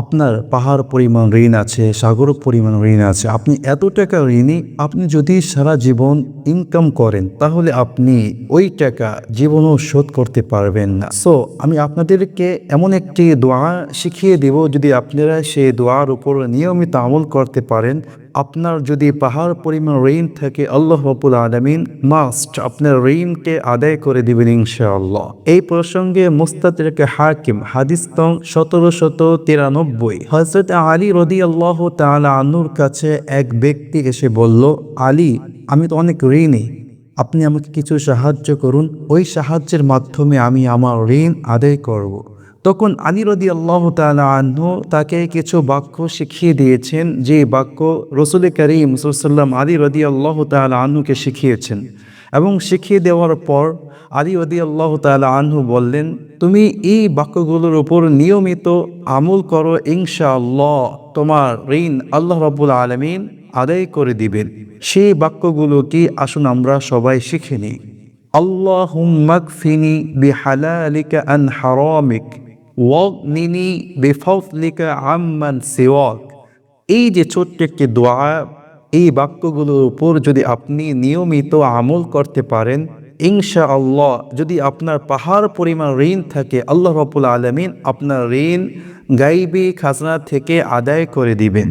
আপনার পাহাড় পরিমাণ ঋণ আছে, সাগর পরিমাণ ঋণ আছে, আপনি এত টাকা ঋণী, আপনি যদি সারা জীবন ইনকাম করেন, তাহলে আপনি ওই টাকা জীবনও শোধ করতে পারবেন না। সো আমি আপনাদেরকে এমন একটি দোয়া শিখিয়ে দেব, যদি আপনারা সেই দোয়ার উপর নিয়মিত আমল করতে পারেন আপনার যদি পাহাড় পরিমাণ ঋণ থাকে, আল্লাহ বাবুল আলমিন মাস্ট আপনার ঋণকে আদায় করে দিবেন ইনশাআল্লাহ। এই প্রসঙ্গে মুস্তাদকে হাকিম, হাদিস তং সতেরো শত তিরানব্বই। হজরত আলী রদি আল্লাহ তালা আনুর কাছে এক ব্যক্তি এসে বলল, আলী, আমি তো অনেক ঋণী। আপনি আমাকে কিছু সাহায্য করুন। ওই সাহায্যের মাধ্যমে আমি আমার ঋণ আদায় করব। তখন আলী রদি আল্লাহ আনহু তাকে কিছু বাক্য শিখিয়ে দিয়েছেন, যে বাক্য রসুল করিম সাল্লাম আলী রদি আল্লাহ আনহুকে শিখিয়েছেন। এবং শিখিয়ে দেওয়ার পর আলী রদি আল্লাহ আনহু বললেন, তুমি এই বাক্যগুলোর উপর নিয়মিত আমল করো ইনশা আল্লাহ তোমার ঋণ আল্লাহ রব্বুল আলমিন আদায় করে দিবেন। সেই বাক্যগুলো কি আসুন আমরা সবাই শিখে নিই। আল্লাহুম্মাকফিনি বিহালালিকা আন হারামিক। ওয়াগনিনি বিফাদলিকা আম্মান সিওয়াক। এই যে ছোট্ট একটি দোয়া, এই বাক্যগুলোর উপর যদি আপনি নিয়মিত আমল করতে পারেন ইনশা আল্লাহ যদি আপনার পাহাড় পরিমাণ ঋণ থাকে, আল্লাহ রবুল আলমিন আপনার ঋণ গাইবি খাজনা থেকে আদায় করে দিবেন।